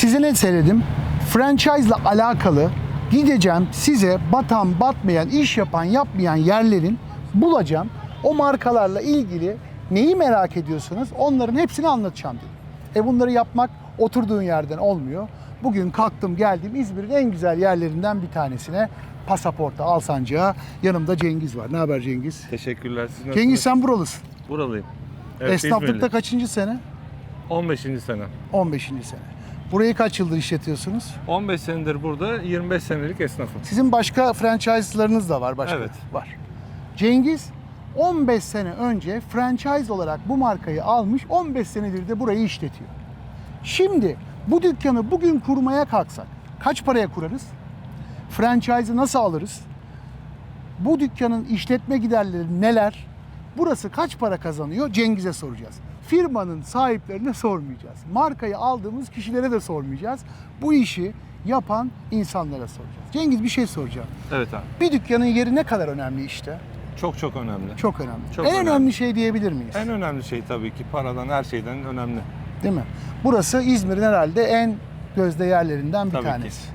Size ne söyledim? Franchise ile alakalı gideceğim size batan batmayan, iş yapan yapmayan yerlerin bulacağım. O markalarla ilgili neyi merak ediyorsunuz onların hepsini anlatacağım dedim. E bunları yapmak oturduğun yerden olmuyor. Bugün kalktım geldim İzmir'in en güzel yerlerinden bir tanesine pasaporta Alsancak'a. Yanımda Cengiz var. Ne haber Cengiz? Teşekkürler. Siz nasılsınız? Cengiz sen buralısın. Buralıyım. Evet, Esnaflıkta İzmirli. kaçıncı sene? 15. sene. 15. sene. Burayı kaç yıldır işletiyorsunuz? 15 senedir burada, 25 senelik esnafım. Sizin başka franchise'larınız da var başka. Evet. Var. Cengiz 15 sene önce franchise olarak bu markayı almış, 15 senedir de burayı işletiyor. Şimdi bu dükkanı bugün kurmaya kalksak kaç paraya kurarız? Franchise'ı nasıl alırız? Bu dükkanın işletme giderleri neler? Burası kaç para kazanıyor? Cengiz'e soracağız. Firmanın sahiplerine sormayacağız. Markayı aldığımız kişilere de sormayacağız. Bu işi yapan insanlara soracağız. Cengiz bir şey soracağım. Evet abi. Bir dükkanın yeri ne kadar önemli işte? Çok çok önemli. Çok önemli. Çok en önemli. önemli şey diyebilir miyiz? En önemli şey tabii ki paradan her şeyden önemli. Değil mi? Burası İzmir'in herhalde en gözde yerlerinden bir Tabii ki. tanesi.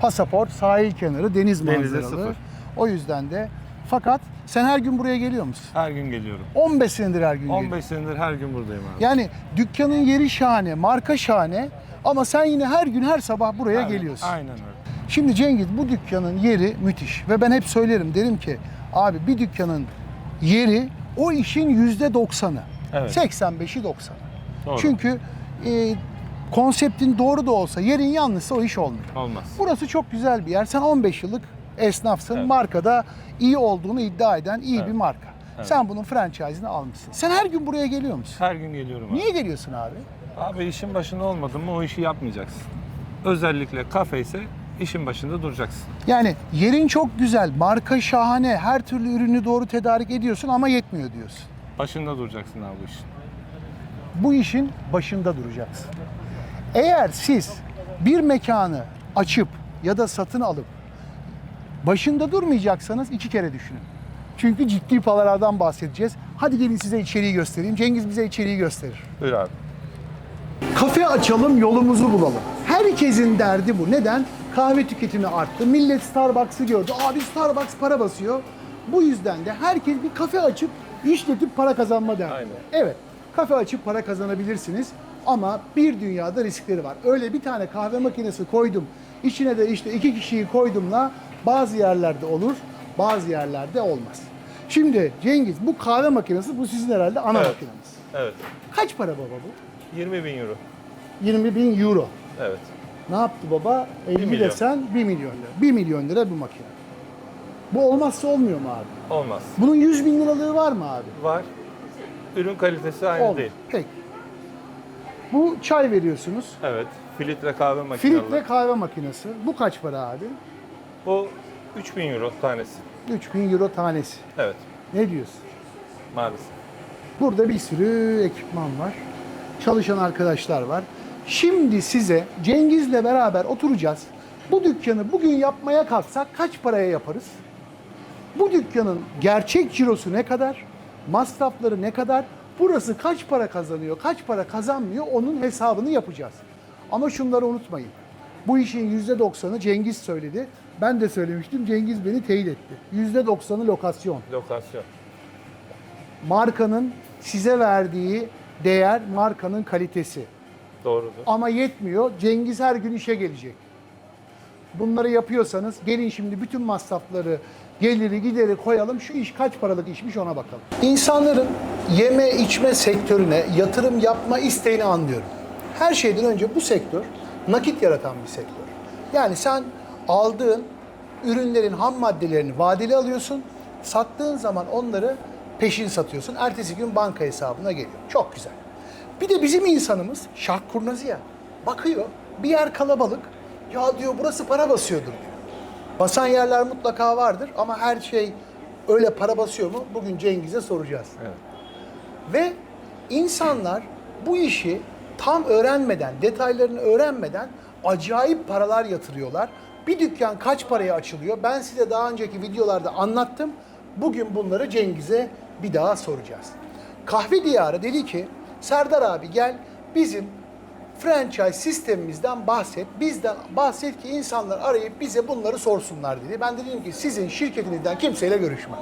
Pasaport, sahil kenarı, deniz Denize manzaralı. sıfır. O yüzden de fakat sen her gün buraya geliyor musun? Her gün geliyorum. 15 senedir her gün 15 geliyorsun. senedir her gün buradayım abi. Yani dükkanın yeri şahane, marka şahane ama sen yine her gün her sabah buraya Aynen, geliyorsun. Aynen öyle. Şimdi Cengiz bu dükkanın yeri müthiş ve ben hep söylerim derim ki abi bir dükkanın yeri o işin yüzde doksanı. Evet. 85'i 90'ı. Doğru. Çünkü e, konseptin doğru da olsa yerin yanlışsa o iş olmuyor. Olmaz. Burası çok güzel bir yer. Sen 15 yıllık esnafsın. Evet. Markada iyi olduğunu iddia eden iyi bir marka. Evet. Sen bunun franchise'ını almışsın. Sen her gün buraya geliyor musun? Her gün geliyorum abi. Niye geliyorsun abi? Abi işin başında olmadın mı o işi yapmayacaksın. Özellikle kafe ise işin başında duracaksın. Yani yerin çok güzel, marka şahane, her türlü ürünü doğru tedarik ediyorsun ama yetmiyor diyorsun. Başında duracaksın abi bu işin. Bu işin başında duracaksın. Eğer siz bir mekanı açıp ya da satın alıp başında durmayacaksanız iki kere düşünün. Çünkü ciddi paralardan bahsedeceğiz. Hadi gelin size içeriği göstereyim. Cengiz bize içeriği gösterir. Buyur abi. Kafe açalım, yolumuzu bulalım. Herkesin derdi bu. Neden? Kahve tüketimi arttı. Millet Starbucks'ı gördü. Abi Starbucks para basıyor. Bu yüzden de herkes bir kafe açıp işletip para kazanma derdi. Aynen. Evet, kafe açıp para kazanabilirsiniz ama bir dünyada riskleri var. Öyle bir tane kahve makinesi koydum, içine de işte iki kişiyi koydumla bazı yerlerde olur, bazı yerlerde olmaz. Şimdi Cengiz bu kahve makinesi bu sizin herhalde ana Evet. makineniz. Evet. Kaç para baba bu? 20 bin euro. 20 bin euro. Evet. Ne yaptı baba? 50 milyon. desen 1 milyon lira. 1 milyon lira bir makine. Bu olmazsa olmuyor mu abi? Olmaz. Bunun 100 bin liralığı var mı abi? Var. Ürün kalitesi aynı Olmaz. değil. Peki. Bu çay veriyorsunuz. Evet. Filtre kahve makineleri. Filtre kahve makinesi. Bu kaç para abi? Bu 3000 euro tanesi. 3000 euro tanesi. Evet. Ne diyorsun? Maalesef. Burada bir sürü ekipman var. Çalışan arkadaşlar var. Şimdi size Cengiz'le beraber oturacağız. Bu dükkanı bugün yapmaya kalksak kaç paraya yaparız? Bu dükkanın gerçek cirosu ne kadar? Masrafları ne kadar? Burası kaç para kazanıyor, kaç para kazanmıyor onun hesabını yapacağız. Ama şunları unutmayın. Bu işin %90'ı Cengiz söyledi. Ben de söylemiştim. Cengiz beni teyit etti. %90'ı lokasyon Lokasyon. markanın size verdiği değer, markanın kalitesi. Doğrudur. Ama yetmiyor. Cengiz her gün işe gelecek. Bunları yapıyorsanız gelin şimdi bütün masrafları, geliri gideri koyalım. Şu iş kaç paralık işmiş ona bakalım. İnsanların yeme içme sektörüne yatırım yapma isteğini anlıyorum. Her şeyden önce bu sektör nakit yaratan bir sektör. Yani sen aldığın ürünlerin ham maddelerini vadeli alıyorsun. Sattığın zaman onları peşin satıyorsun. Ertesi gün banka hesabına geliyor. Çok güzel. Bir de bizim insanımız şah kurnazı ya. Bakıyor bir yer kalabalık. Ya diyor burası para basıyordur diyor. Basan yerler mutlaka vardır ama her şey öyle para basıyor mu? Bugün Cengiz'e soracağız. Evet. Ve insanlar bu işi tam öğrenmeden, detaylarını öğrenmeden acayip paralar yatırıyorlar. Bir dükkan kaç paraya açılıyor? Ben size daha önceki videolarda anlattım. Bugün bunları Cengiz'e bir daha soracağız. Kahve Diyarı dedi ki, Serdar abi gel bizim franchise sistemimizden bahset. Bizden bahset ki insanlar arayıp bize bunları sorsunlar dedi. Ben de dedim ki sizin şirketinizden kimseyle görüşmem.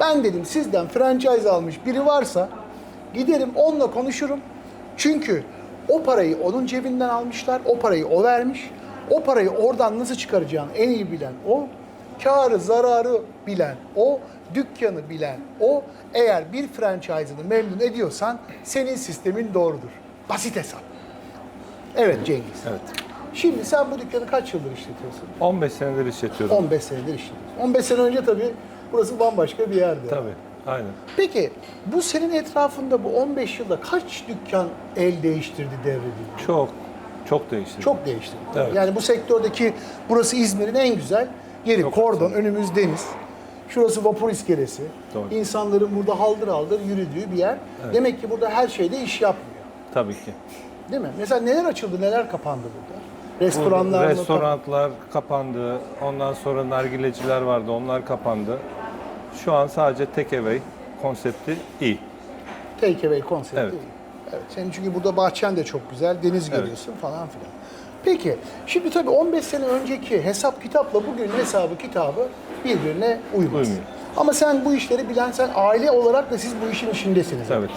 Ben dedim sizden franchise almış biri varsa giderim onunla konuşurum. Çünkü o parayı onun cebinden almışlar. O parayı o vermiş. O parayı oradan nasıl çıkaracağını en iyi bilen o. Karı, zararı bilen o. Dükkanı bilen o. Eğer bir franchise'ını memnun ediyorsan senin sistemin doğrudur. Basit hesap. Evet Cengiz. Evet. Şimdi sen bu dükkanı kaç yıldır işletiyorsun? 15 senedir işletiyorum. 15 senedir işletiyorsun. 15 sene önce tabii burası bambaşka bir yerdi. Tabii. Aynen. Peki bu senin etrafında bu 15 yılda kaç dükkan el değiştirdi devredildi? Çok çok değişti. Çok değiştirdi. Evet. Yani bu sektördeki burası İzmir'in en güzel yeri. Çok Kordon, haklısın. önümüz deniz. Şurası vapur iskelesi. Doğru. İnsanların burada haldır haldır yürüdüğü bir yer. Demek ki burada her şeyde iş yapmıyor. Tabii ki. Değil mi? Mesela neler açıldı, neler kapandı burada? Restoranlar mı? Restoranlar kapandı. Ondan sonra nargileciler vardı. Onlar kapandı. Şu an sadece take away konsepti iyi. Take away konsepti. Evet. Evet. Senin çünkü burada bahçen de çok güzel, deniz görüyorsun falan filan. Peki, şimdi tabii 15 sene önceki hesap kitapla bugün hesabı kitabı birbirine uymaz. Uymuyor. Ama sen bu işleri bilen, sen aile olarak da siz bu işin içindesiniz. Evet.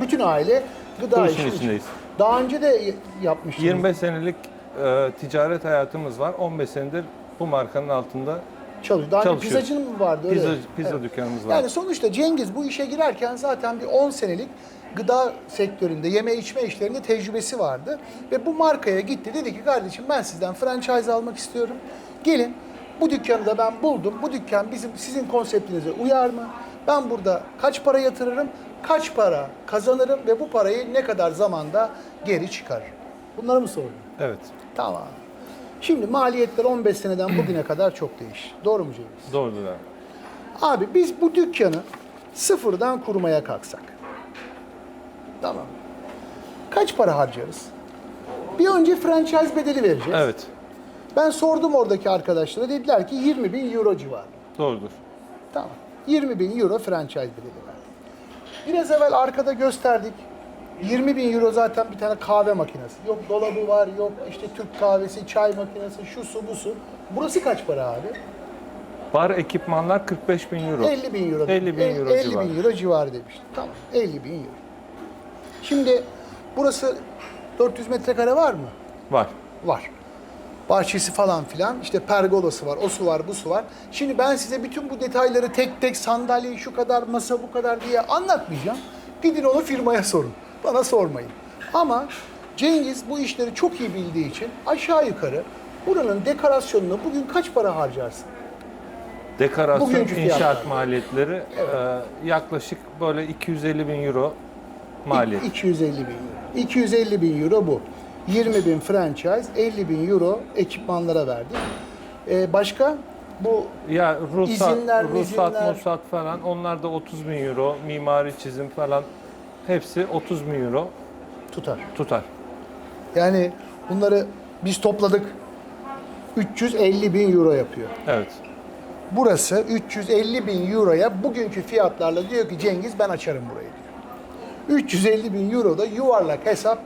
Bütün aile gıda Bu işi işin için. içindeyiz. Daha önce de yapmıştınız. 25 senelik e, ticaret hayatımız var. 15 senedir bu markanın altında çalışıyor. Daha önce çalışıyoruz. pizzacının mı vardı? öyle pizza, pizza Evet. dükkanımız var. Yani sonuçta Cengiz bu işe girerken zaten bir 10 senelik gıda sektöründe, yeme içme işlerinde tecrübesi vardı. Ve bu markaya gitti dedi ki kardeşim ben sizden franchise almak istiyorum. Gelin bu dükkanı da ben buldum. Bu dükkan bizim sizin konseptinize uyar mı? Ben burada kaç para yatırırım, kaç para kazanırım ve bu parayı ne kadar zamanda geri çıkarırım? Bunları mı sordun? Evet. Tamam. Şimdi maliyetler 15 seneden bugüne kadar çok değişti. Doğru mu Cengiz? Doğrudur abi. Abi biz bu dükkanı sıfırdan kurmaya kalksak. Tamam. Kaç para harcarız? Bir önce franchise bedeli vereceğiz. Evet. Ben sordum oradaki arkadaşlara. Dediler ki 20 bin euro civarı. Doğrudur. Tamam. 20 bin euro franchise bedeli verdik. Biraz evvel arkada gösterdik. 20 bin euro zaten bir tane kahve makinesi. Yok dolabı var, yok işte Türk kahvesi, çay makinesi, şu su bu su. Burası kaç para abi? Bar ekipmanlar 45 bin euro. 50 bin euro. 50 bin euro 50 civarı. bin euro civarı demiştim. Tamam 50 bin euro. Şimdi burası 400 metrekare var mı? Var. Var. Bahçesi falan filan işte pergolası var, o su var, bu su var. Şimdi ben size bütün bu detayları tek tek sandalye şu kadar, masa bu kadar diye anlatmayacağım. Gidin onu firmaya sorun. Bana sormayın. Ama Cengiz bu işleri çok iyi bildiği için aşağı yukarı buranın dekorasyonuna bugün kaç para harcarsın? Dekorasyon, Bugünkü inşaat fiyatlar. maliyetleri e, yaklaşık böyle 250 bin euro maliyet. 250 bin euro. 250 bin euro bu. 20 bin franchise, 50 bin euro ekipmanlara verdik. Ee, başka? Bu Ya ruhsat, İzinler, ruhsat, mizinler. musat falan onlar da 30 bin euro, mimari çizim falan hepsi 30 bin euro tutar. tutar. Yani bunları biz topladık. 350 bin euro yapıyor. Evet. Burası 350 bin euroya bugünkü fiyatlarla diyor ki Cengiz ben açarım burayı diyor. 350 bin euro da yuvarlak hesap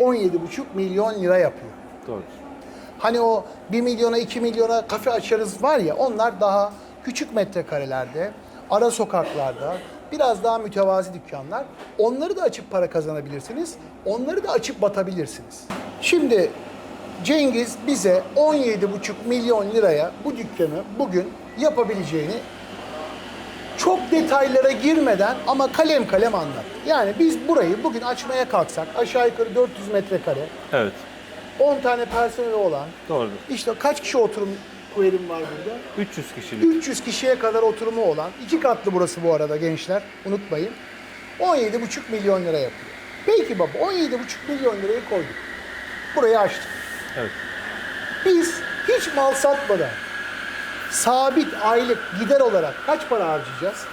17,5 milyon lira yapıyor. Doğru. Hani o 1 milyona 2 milyona kafe açarız var ya onlar daha küçük metrekarelerde, ara sokaklarda, biraz daha mütevazi dükkanlar. Onları da açıp para kazanabilirsiniz. Onları da açıp batabilirsiniz. Şimdi Cengiz bize 17,5 milyon liraya bu dükkanı bugün yapabileceğini çok detaylara girmeden ama kalem kalem anlat. Yani biz burayı bugün açmaya kalksak aşağı yukarı 400 metrekare, Evet. 10 tane personeli olan, Doğrudur. işte kaç kişi oturum yerim var burada? 300 kişilik. 300 kişiye kadar oturumu olan, iki katlı burası bu arada gençler, unutmayın. 17,5 milyon lira yapıyor. Peki baba 17,5 milyon lirayı koyduk. Burayı açtık. Evet. Biz hiç mal satmadan sabit aylık gider olarak kaç para harcayacağız?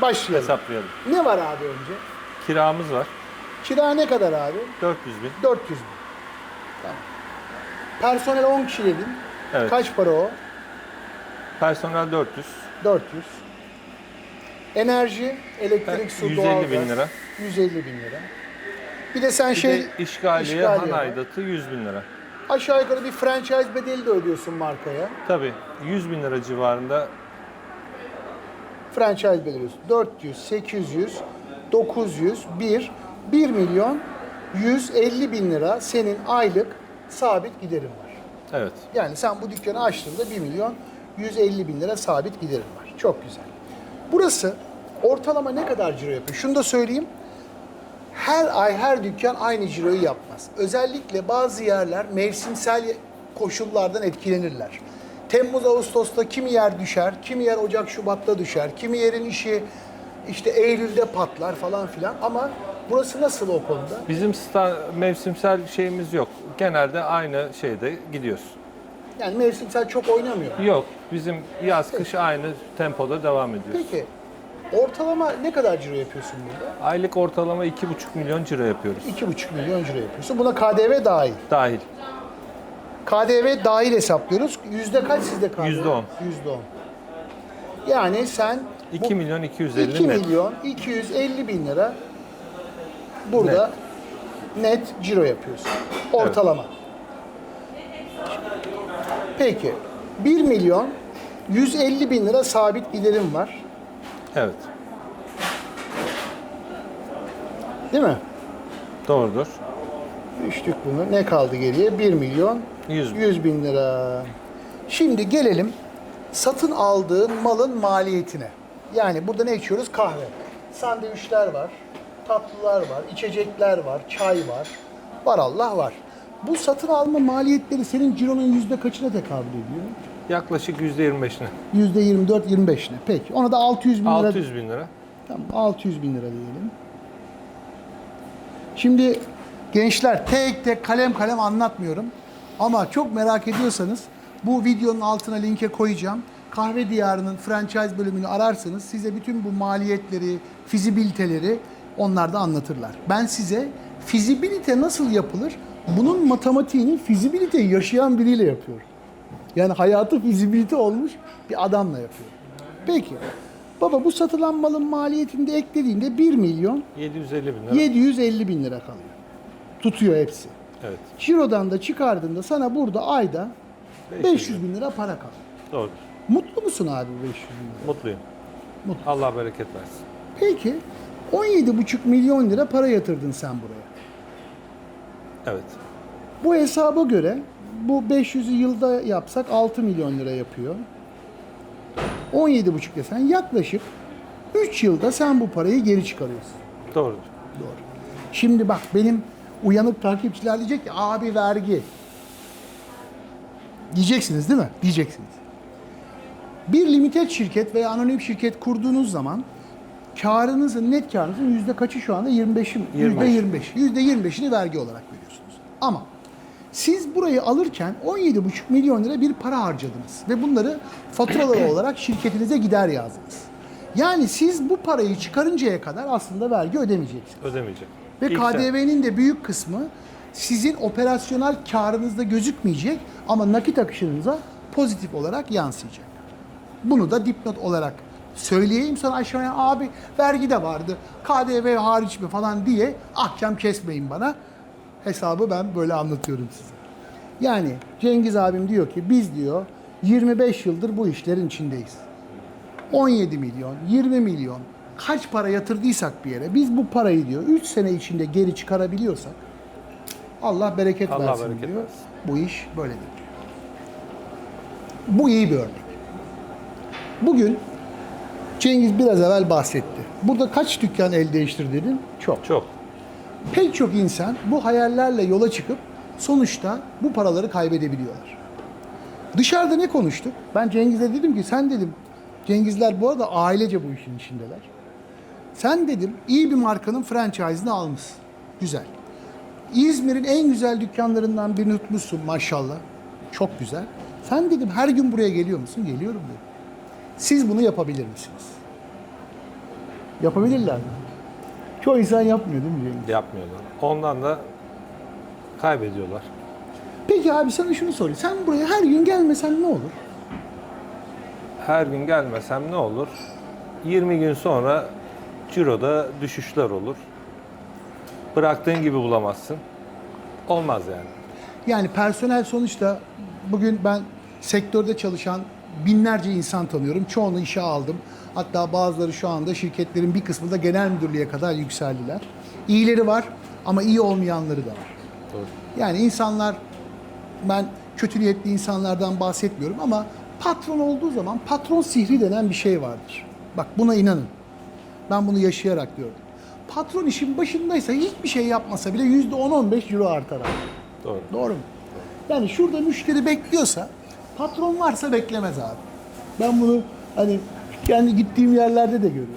Başlayalım. Hesaplayalım. Ne var abi önce? Kiramız var. Kira ne kadar abi? 400 bin. 400 bin. Tamam. Personel 10 kişi dedin. Evet. Kaç para o? Personel 400. 400. Enerji, elektrik, su, 150 doğalgaz. bin lira. 150 bin lira. Bir de sen Bir şey de işgaliye, işgaliye han var. aidatı 100 bin lira. Aşağı yukarı bir franchise bedeli de ödüyorsun markaya. Tabii 100 bin lira civarında Franchise bedeli ödüyorsun. 400, 800, 900, 1, 1 milyon 150 bin lira senin aylık sabit giderin var. evet. Yani sen bu dükkanı açtığında 1 milyon 150 bin lira sabit giderin var. Çok güzel. Burası ortalama ne kadar ciro yapıyor? Şunu da söyleyeyim. Her ay her dükkan aynı ciroyu yapmaz. Özellikle bazı yerler mevsimsel koşullardan etkilenirler. Temmuz Ağustos'ta kimi yer düşer, kimi yer Ocak Şubat'ta düşer, kimi yerin işi işte Eylül'de patlar falan filan ama burası nasıl o konuda? Bizim sta- mevsimsel şeyimiz yok. Genelde aynı şeyde gidiyoruz. Yani mevsimsel çok oynamıyor. Yok. Bizim yaz kış aynı tempoda devam ediyoruz. Peki ortalama ne kadar ciro yapıyorsun burada? Aylık ortalama 2,5 milyon ciro yapıyoruz. 2,5 milyon ciro yapıyorsun. Buna KDV dahil. Dahil. KDV dahil hesaplıyoruz. Yüzde kaç sizde KDV? Yüzde on. Yüzde on. Yani sen 2 milyon 250 2 net. milyon 250 bin lira burada net, ciro yapıyorsun. Ortalama. Peki 1 milyon 150 bin lira sabit giderim var. Evet. Değil mi? Doğrudur. Düştük bunu. Ne kaldı geriye? 1 milyon 100 bin. 100 bin lira. Şimdi gelelim satın aldığın malın maliyetine. Yani burada ne içiyoruz? Kahve. Sandviçler var, tatlılar var, içecekler var, çay var. Var Allah var. Bu satın alma maliyetleri senin cironun yüzde kaçına tekabül ediyor? Yaklaşık %25'ine. Yüzde 24-25'ine. Peki. Ona da 600 bin lira 600 bin lira. Tamam 600 bin lira diyelim. Şimdi gençler tek tek kalem kalem anlatmıyorum. Ama çok merak ediyorsanız bu videonun altına linke koyacağım. Kahve Diyarı'nın franchise bölümünü ararsanız size bütün bu maliyetleri, fizibiliteleri onlar da anlatırlar. Ben size fizibilite nasıl yapılır? Bunun matematiğini fizibiliteyi yaşayan biriyle yapıyorum. Yani hayatı fizibilite olmuş bir adamla yapıyorum. Peki. Baba bu satılan malın maliyetini de eklediğinde 1 milyon 750 bin lira. 750 bin lira kalıyor. Tutuyor hepsi. Evet. Ciro'dan da çıkardığında sana burada ayda 500 bin lira para kalıyor. Doğru. Mutlu musun abi bu 500 bin lira? Mutluyum. Mutlu. Allah bereket versin. Peki 17,5 milyon lira para yatırdın sen buraya. Evet. Bu hesaba göre bu 500'ü yılda yapsak 6 milyon lira yapıyor. 17,5 desen yaklaşık 3 yılda sen bu parayı geri çıkarıyorsun. Doğrudur. Doğru. Şimdi bak benim uyanık takipçiler diyecek ki abi vergi. Diyeceksiniz değil mi? Diyeceksiniz. Bir limited şirket veya anonim şirket kurduğunuz zaman karınızın, net karınızın yüzde kaçı şu anda? 25'i mi? Yüzde 25. Yüzde 25'ini vergi olarak veriyorsunuz. Ama siz burayı alırken 17,5 milyon lira bir para harcadınız. Ve bunları faturalar olarak şirketinize gider yazdınız. Yani siz bu parayı çıkarıncaya kadar aslında vergi ödemeyeceksiniz. Ödemeyecek. Ve İlk KDV'nin de büyük kısmı sizin operasyonel karınızda gözükmeyecek ama nakit akışınıza pozitif olarak yansıyacak. Bunu da dipnot olarak söyleyeyim sonra aşağıya abi vergi de vardı KDV hariç mi falan diye ahkam kesmeyin bana. Hesabı ben böyle anlatıyorum size. Yani Cengiz abim diyor ki biz diyor 25 yıldır bu işlerin içindeyiz. 17 milyon, 20 milyon kaç para yatırdıysak bir yere biz bu parayı diyor 3 sene içinde geri çıkarabiliyorsak Allah bereket Allah versin bereket diyor. versin. Bu iş böyledir. Bu iyi bir örnek. Bugün Cengiz biraz evvel bahsetti. Burada kaç dükkan el değiştir dedin? Çok. Çok. Pek çok insan bu hayallerle yola çıkıp sonuçta bu paraları kaybedebiliyorlar. Dışarıda ne konuştuk? Ben Cengiz'e dedim ki sen dedim Cengizler bu arada ailece bu işin içindeler. Sen dedim iyi bir markanın franchise'ını almışsın. Güzel. İzmir'in en güzel dükkanlarından birini tutmuşsun maşallah. Çok güzel. Sen dedim her gün buraya geliyor musun? Geliyorum dedim. Siz bunu yapabilir misiniz? Yapabilirler mi? Çoğu insan yapmıyor değil mi Cengiz? Yapmıyorlar. Ondan da kaybediyorlar. Peki abi sana şunu sorayım. Sen buraya her gün gelmesen ne olur? Her gün gelmesem ne olur? 20 gün sonra ciroda düşüşler olur. Bıraktığın gibi bulamazsın. Olmaz yani. Yani personel sonuçta bugün ben sektörde çalışan binlerce insan tanıyorum. Çoğunu işe aldım. Hatta bazıları şu anda şirketlerin bir kısmı da genel müdürlüğe kadar yükseldiler. İyileri var ama iyi olmayanları da var. Doğru. Yani insanlar ben kötü niyetli insanlardan bahsetmiyorum ama patron olduğu zaman patron sihri denen bir şey vardır. Bak buna inanın. Ben bunu yaşayarak gördüm. Patron işin başındaysa hiçbir şey yapmasa bile %10-15 euro artar abi. Doğru. Doğru mu? Yani şurada müşteri bekliyorsa patron varsa beklemez abi. Ben bunu hani kendi gittiğim yerlerde de görüyorum.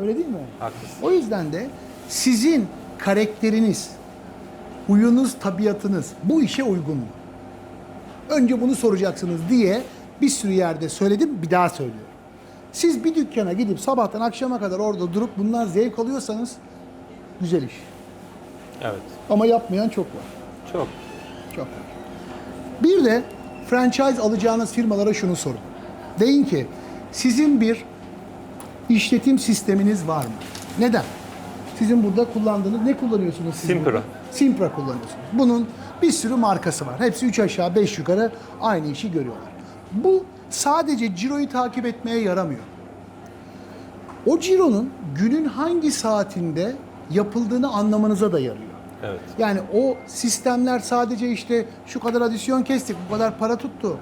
Öyle değil mi? Haklısın. O yüzden de sizin karakteriniz, huyunuz, tabiatınız bu işe uygun mu? Önce bunu soracaksınız diye bir sürü yerde söyledim, bir daha söylüyorum. Siz bir dükkana gidip sabahtan akşama kadar orada durup bundan zevk alıyorsanız güzel iş. Evet. Ama yapmayan çok var. Çok. Çok. Bir de franchise alacağınız firmalara şunu sorun. Deyin ki sizin bir işletim sisteminiz var mı? Neden? Sizin burada kullandığınız ne kullanıyorsunuz siz? Simpra. burada? Simpra kullanıyorsunuz. Bunun bir sürü markası var. Hepsi 3 aşağı 5 yukarı aynı işi görüyorlar. Bu sadece ciroyu takip etmeye yaramıyor. O cironun günün hangi saatinde yapıldığını anlamanıza da yarıyor. Evet. Yani o sistemler sadece işte şu kadar adisyon kestik, bu kadar para tuttu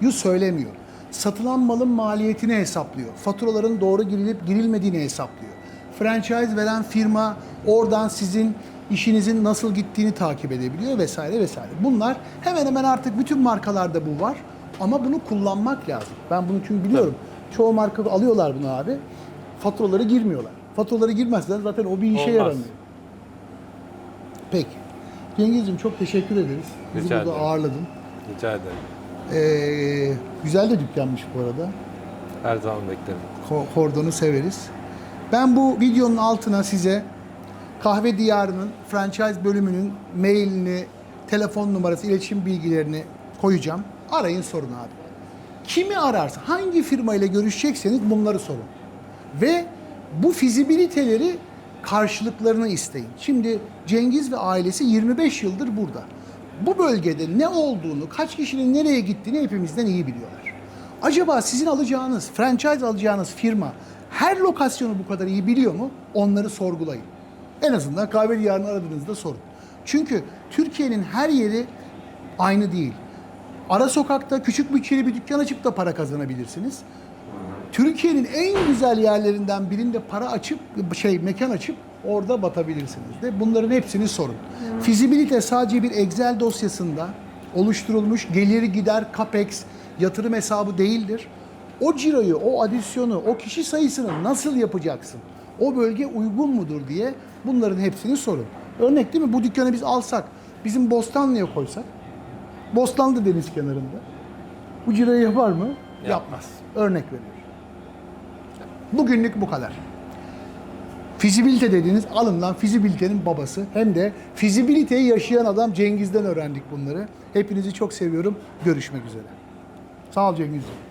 yu söylemiyor. Satılan malın maliyetini hesaplıyor. Faturaların doğru girilip girilmediğini hesaplıyor. Franchise veren firma oradan sizin işinizin nasıl gittiğini takip edebiliyor vesaire vesaire. Bunlar hemen hemen artık bütün markalarda bu var ama bunu kullanmak lazım. Ben bunu çünkü biliyorum. Çoğu marka alıyorlar bunu abi. Faturaları girmiyorlar. Faturaları girmezsen zaten o bir işe Olmaz. yaramıyor. Cengizciğim çok teşekkür ederiz. Bizi Rica burada ederim. ağırladın. Rica ederim. Ee, güzel de dükkanmış bu arada. Her zaman beklerim. Ko- Kordonu severiz. Ben bu videonun altına size Kahve Diyarı'nın franchise bölümünün mailini, telefon numarası, iletişim bilgilerini koyacağım. Arayın sorun abi. Kimi ararsa, hangi firma ile görüşecekseniz bunları sorun. Ve bu fizibiliteleri karşılıklarını isteyin. Şimdi Cengiz ve ailesi 25 yıldır burada. Bu bölgede ne olduğunu, kaç kişinin nereye gittiğini hepimizden iyi biliyorlar. Acaba sizin alacağınız, franchise alacağınız firma her lokasyonu bu kadar iyi biliyor mu? Onları sorgulayın. En azından kahve diyarını aradığınızda sorun. Çünkü Türkiye'nin her yeri aynı değil. Ara sokakta küçük bütçeli bir dükkan açıp da para kazanabilirsiniz. Türkiye'nin en güzel yerlerinden birinde para açıp şey mekan açıp orada batabilirsiniz de. Bunların hepsini sorun. Fizibilite sadece bir Excel dosyasında oluşturulmuş geliri gider capex yatırım hesabı değildir. O ciroyu, o adisyonu, o kişi sayısını nasıl yapacaksın? O bölge uygun mudur diye bunların hepsini sorun. Örnek değil mi? Bu dükkanı biz alsak, bizim Bostanlı'ya koysak, Bostanlı deniz kenarında. Bu ciroyu yapar mı? Yapmaz. Örnek veriyorum. Bugünlük bu kadar. Fizibilite dediğiniz alın lan fizibilitenin babası. Hem de fizibiliteyi yaşayan adam Cengiz'den öğrendik bunları. Hepinizi çok seviyorum. Görüşmek üzere. Sağ ol Cengiz'ciğim.